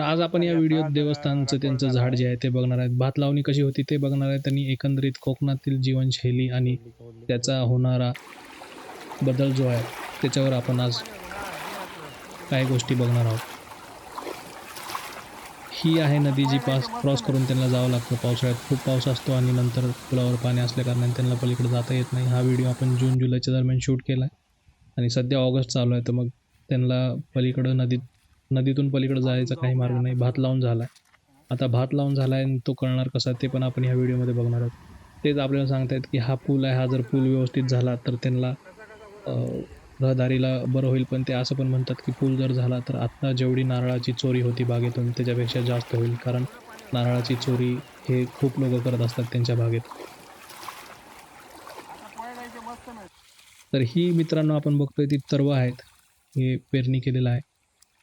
आज आपण या व्हिडिओत देवस्थानचं त्यांचं झाड जे आहे ते बघणार आहेत. भात लावणी कशी होती ते बघणार आहेत आणि एकंदरीत कोकणातील जीवनशैली आणि त्याचा होणारा बदल जो आहे त्याच्यावर आपण आज काही गोष्टी बघणार आहोत. ही आहे नदी जी पास क्रॉस करून त्यांना जावं लागतं. पावसाळ्यात खूप पाऊस असतो आणि नंतर पुलावर पाणी असल्याकारणाने त्यांना पलीकडे जाता येत नाही. हा व्हिडिओ आपण जून जुलैच्या दरम्यान शूट केला आहे आणि सध्या ऑगस्ट चालू आहे तर मग त्यांना पलीकडं नदीत नदीतून पलीकडे जायचा काही मार्ग नाही. भात लावून झाला आहे आता भात लावून झाला आहे आणि तो कळणार कसा ते पण आपण ह्या व्हिडिओमध्ये बघणार आहोत. तेच आपल्याला सांगतायत की हा पूल आहे. हा जर पूल व्यवस्थित झाला तर त्यांना रहदारीला बरं होईल. पण ते असं पण म्हणतात की पूल जर झाला तर आत्ता जेवढी नारळाची चोरी होती बागेतून त्याच्यापेक्षा जास्त होईल. कारण नारळाची चोरी हे खूप लोक करत असतात त्यांच्या बागेत. तर ही मित्रांनो आपण बघतोय ती तरव आहेत. हे पेरणी केलेलं आहे.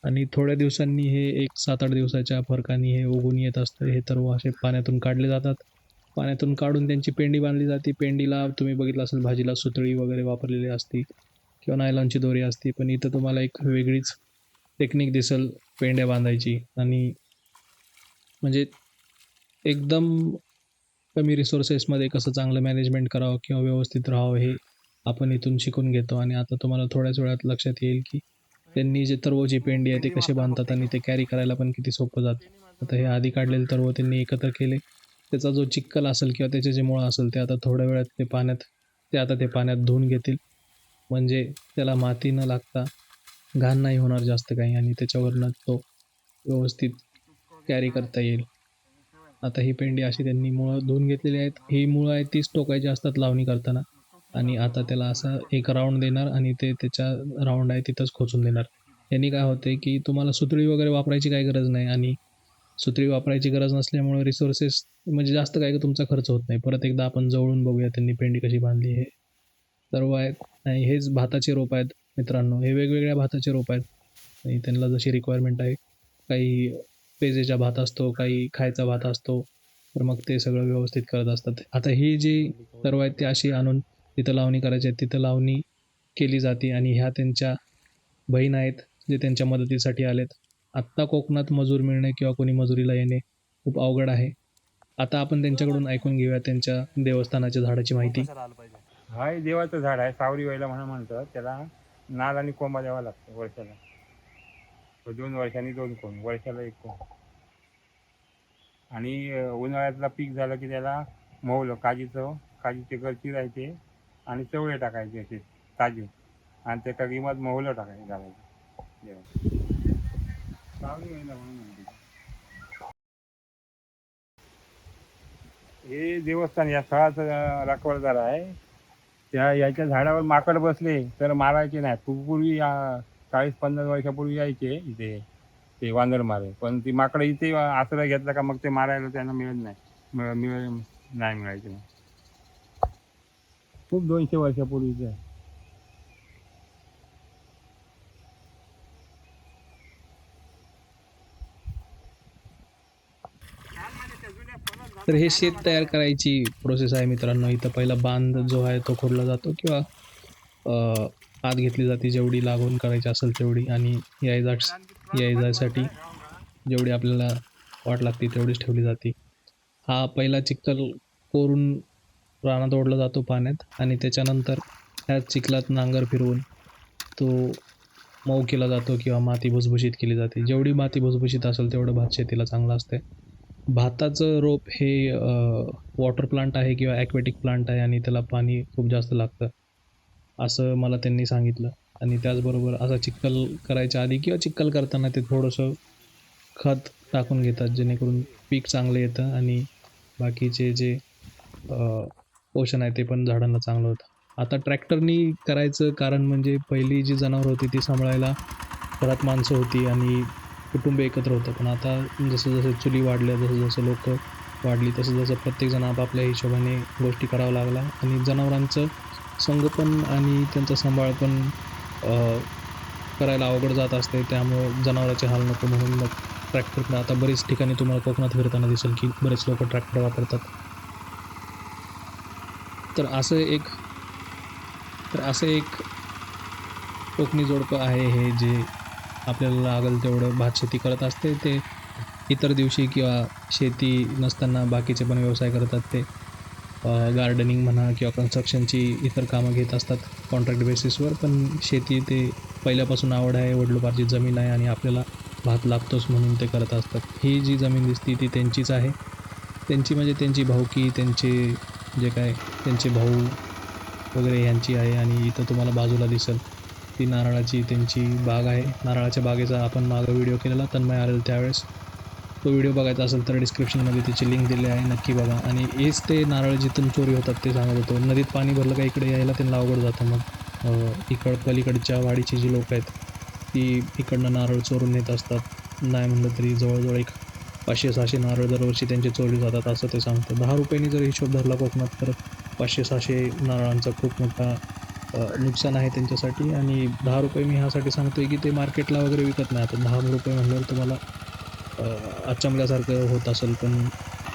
आणि थोड्या दिवसांनी हे एक सात आठ दिवसाच्या फरकाने हे उगून येत असतं. हे तर असे पाण्यातून काढले जातात. पाण्यातून काढून त्यांची पेंडी बांधली जाते. पेंडीला तुम्ही बघितलं असेल भाजीला सुतळी वगैरे वापरलेली असती किंवा नायलॉनची दोरी असते. पण इथं तुम्हाला एक वेगळीच टेक्निक दिसेल पेंड्या बांधायची. आणि म्हणजे एकदम कमी रिसोर्सेसमध्ये कसं चांगलं मॅनेजमेंट करावं किंवा व्यवस्थित राहावं हे आपण इथून शिकून घेतो. आणि आता तुम्हाला थोड्याच वेळात लक्षात येईल की त्यांनी जे तरवची पेंडी आहे ते कसे बांधतात आणि ते कॅरी करायला पण किती सोपं जातं. आता हे आधी काढलेले तरव त्यांनी एकत्र केले. त्याचा जो चिक्कल असेल किंवा त्याचे जे मुळं असेल ते आता थोड्या वेळात ते पाण्यात ते आता ते पाण्यात धुवून घेतील. म्हणजे त्याला माती न लागता घाण नाही होणार जास्त काही आणि त्याच्यावरनं तो व्यवस्थित कॅरी करता येईल. आता ही पेंडी अशी त्यांनी मुळं धुवून घेतलेली आहेत. ही मुळं आहेत तीच टोकायची असतात लावणी करताना. आणि आता त्याला असा एक राऊंड देणार आणि ते त्याच्या राऊंड आहे तिथंच खोचून देणार. यांनी काय होते की तुम्हाला सुतळी वगैरे वापरायची काही गरज नाही आणि सुतळी वापरायची गरज नसल्यामुळे रिसोर्सेस म्हणजे जास्त काय तुमचा खर्च होत नाही. परत एकदा आपण जवळून बघूया त्यांनी पेंडी कशी बांधली हे सर्व आहेत आणि हेच भाताचे रोप आहेत मित्रांनो. हे वेगवेगळ्या भाताचे रोप आहेत आणि त्यांना जशी रिक्वायरमेंट आहे काही पेजेचा भात असतो काही खायचा भात असतो तर मग ते सगळं व्यवस्थित करत असतात. आता ही जी सर्व आहेत ती अशी आणून तिथं लावणी करायची आहे. तिथं लावणी केली जाते आणि ह्या त्यांच्या बहीण आहेत जे त्यांच्या मदतीसाठी आलेत. आत्ता कोकणात मजूर मिळणे किंवा कोणी मजुरीला येणे खूप अवघड आहे. आता आपण त्यांच्याकडून ऐकून घेऊया त्यांच्या देवस्थानाच्या झाडाची माहिती. हा हे देवाचं झाड आहे. सावरी व्हायला म्हणून म्हणतात. त्याला नाल आणि कोंबा द्यावा लागतो वर्षाला. तो दोन वर्षांनी दोन कोंब वर्षाला एक कोंब. आणि उन्हाळ्यातला पीक झालं की त्याला मौलं काजीचं काजीचे गर चिरायचे. आणि चवळे टाकायचे असे ताजे आणि त्याच्या किंमत मोहलं टाकायचे घालायचं. म्हणून हे देवस्थान या स्थळाचं अं, राखवलदार आहे. त्या याच्या झाडावर माकड बसले तर मारायचे नाही. खूप पूर्वी चाळीस पन्नास वर्षापूर्वी यायचे इथे ते वांदर मारे. पण ती माकडं इथे आसरा घेतला का मग ते मारायला त्यांना मिळत नाही. मिळ मिळ नाही मिळायचे. खूप दोनशे वर्षापूर्वीचं आहे तर हे शेत तयार करायची प्रोसेस आहे मित्रांनो इथं पहिला बांध जो आहे तो खोडला जातो किंवा आत घेतली जाते जेवढी लागवण करायची असेल तेवढी आणि यायजा यायजासाठी जेवढी आपल्याला वाट लागते तेवढीच ठेवली जाते हा पहिला चिखल कोरून रानात ओढला जातो पाण्यात आणि त्याच्यानंतर ह्या चिखलात नांगर फिरवून तो मऊ केला जातो किंवा माती भुसभुशीत केली जाते. जेवढी माती भुसभुशीत असेल तेवढं भात शेतीला चांगलं असते. भाताचं रोप हे वॉटर प्लांट आहे किंवा ॲक्वेटिक प्लांट आहे आणि त्याला पाणी खूप जास्त लागतं असं मला त्यांनी सांगितलं. आणि त्याचबरोबर असा चिक्कल करायच्या आधी किंवा चिक्कल करताना ते थोडंसं खत टाकून घेतात जेणेकरून पीक चांगलं येतं आणि बाकीचे जे पोषण आहे ते पण झाडांना चांगलं होतं. आता ट्रॅक्टरनी करायचं कारण म्हणजे पहिली जी जनावरं होती ती सांभाळायला घरात माणसं होती आणि कुटुंब एकत्र होतं. पण आता जसं जसं चुली वाढल्या जसं जसं लोक वाढली तसं जसं प्रत्येकजण आपापल्या हिशोबाने गोष्टी करावं लागला. आणि जनावरांचं संगोपन आणि त्यांचा सांभाळ पण करायला अवघड जात असते. त्यामुळं जनावरांचे हाल नको म्हणून मग ट्रॅक्टर आता बरेच ठिकाणी तुम्हाला कोकणात फिरताना दिसेल की बरेच लोक ट्रॅक्टर वापरतात. तर असं एक तर असं एक कोकणी जोडपं आहे हे जे आपल्याला लागेल तेवढं भात शेती करत असते. ते इतर दिवशी किंवा शेती नसताना बाकीचे पण व्यवसाय करतात. ते गार्डनिंग म्हणा किंवा कन्स्ट्रक्शनची इतर कामं घेत असतात कॉन्ट्रॅक्ट बेसिसवर पण शेती ते पहिल्यापासून आवड आहे वडलोपारची जमीन आहे आणि आपल्याला भात लागतोच म्हणून ते करत असतात. ही जी जमीन दिसती ती त्यांचीच आहे. त्यांची म्हणजे त्यांची भाऊकी त्यांचे जे काय त्यांचे भाऊ वगैरे यांची आहे आणि इथं तुम्हाला बाजूला दिसेल ती नारळाची त्यांची बाग आहे. नारळाच्या बागेचा आपण मागं व्हिडिओ केलेला तन्मय आलेल त्यावेळेस. तो व्हिडिओ बघायचा असेल तर डिस्क्रिप्शनमध्ये त्याची लिंक दिली आहे नक्की बघा. आणि हेच ते नारळ जिथून चोरी होतात ते सांगत होतो. नदीत पाणी भरलं का इकडे यायला त्यांना अवघड जातं मग. इकड पलीकडच्या वाडीची जी लोक आहेत ती इकडनं नारळ चोरून नेत असतात. नाही म्हणलं तरी जवळजवळ एक पाचशे सहाशे नारळ दरवर्षी त्यांचे चोरी जातात असं ते सांगतं दहा रुपयांनी जर हिशोब धरला कोकणात तर पाचशे सहाशे नारळांचा खूप मोठा नुकसान आहे त्यांच्यासाठी. आणि दहा रुपये मी ह्यासाठी सांगतो आहे की ते मार्केटला वगैरे विकत नाही. आता दहा रुपये म्हणल्यावर तुम्हाला अचंबल्यासारखं होत असेल पण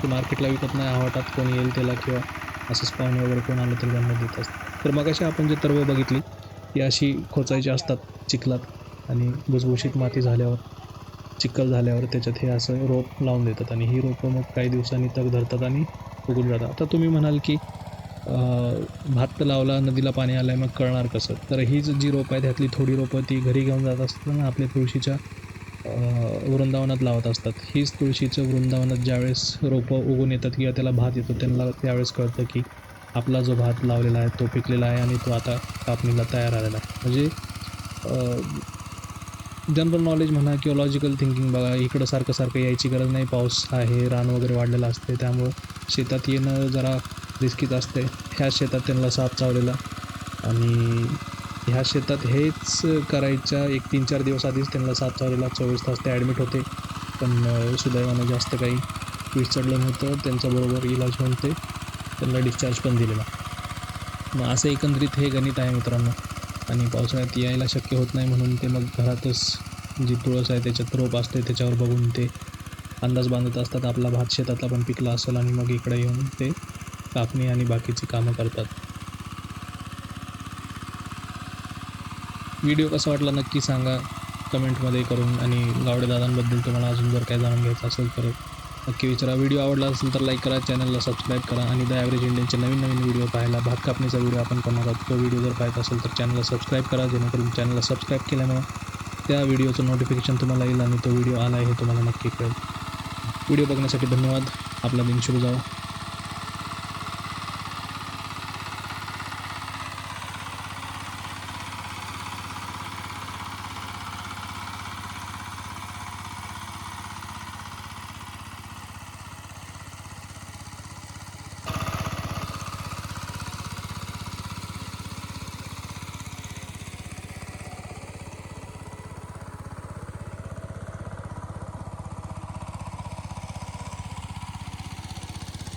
ते मार्केटला विकत नाही. आवाटात कोण येईल त्याला किंवा असंच पाहुणे वगैरे कोण आलं तर त्यांना देत असतात. तर मग अशी आपण जे तरव बघितली ती अशी खोचायची असतात चिखलात आणि भुसभुशीत माती झाल्यावर. चिखल झाल्यावर त्याच्यात हे असं रोप लावून देतात आणि ही रोपं मग काही दिवसांनी तग धरतात आणि उगून जातात. आता तुम्ही म्हणाल की भात तर लावला नदीला पाणी आलं आहे मग कळणार कसं? तर ही जी रोपं आहे त्यातली थोडी रोपं ती घरी घेऊन जात असताना आपल्या तुळशीच्या वृंदावनात लावत असतात. हीच तुळशीचं वृंदावनात ज्यावेळेस रोपं उगून येतात किंवा त्याला भात येतो त्यांना त्यावेळेस कळतं की आपला जो भात लावलेला आहे तो पिकलेला आहे आणि तो आता कापणीला तयार आलेला आहे. म्हणजे जनरल नॉलेज म्हणा किंवा लॉजिकल थिंकिंग बघा इकडं सारखं सारखं यायची गरज नाही. पाऊस आहे रान वगैरे वाढलेलं असते त्यामुळं शेतात येणं जरा रिस्कीच असते ह्या शेतात त्यांना साप चावलेला. आणि ह्या शेतात हेच करायच्या एक तीन चार दिवस आधीच त्यांना साप चावलेला. चोवीस तास ते ॲडमिट होते. पण सुदैवानं जास्त काही विसरलं चढलं नव्हतं. त्यांच्याबरोबर इलाज होऊन ते त्यांना डिस्चार्ज पण दिलेला. मग असं एकंदरीत हे गणित आहे मित्रांनो. आणि पावसाळ्यात यायला शक्य होत नाही म्हणून ते मग घरातच जी तुळस आहे त्याच्यात रोप असते त्याच्यावर बघून ते अंदाज बांधत असतात. आपला भात शेतातला पण पिकला असेल आणि मग इकडे येऊन ते कापणी आणि बाकीची कामं करतात. व्हिडिओ कसा वाटला नक्की सांगा. कमेंटमध्ये करून आणि गावडे दादांबद्दल तुम्हाला अजून जर काय जाणून घ्यायचं असेल तर नक्की विचारा. व्हिडिओ आवडला असेल तर लाईक करा चॅनलला सबस्क्राईब करा आणि द ॲव्हरेज इंडियनचे नवीन नवीन व्हिडिओ पाहायला भात कापणीचा व्हिडिओ आपण करणार आहोत. तो व्हिडिओ जर पाहायचा असेल तर चॅनलला सबस्क्राईब करा जेणेकरून चॅनलला सबस्क्राईब केल्यामुळं त्या व्हिडिओचं नोटिफिकेशन तुम्हाला येईल आणि तो व्हिडिओ आला आहे हे तुम्हाला नक्की कळेल. व्हिडिओ बघण्यासाठी धन्यवाद. आपला दिन शुभ जाऊ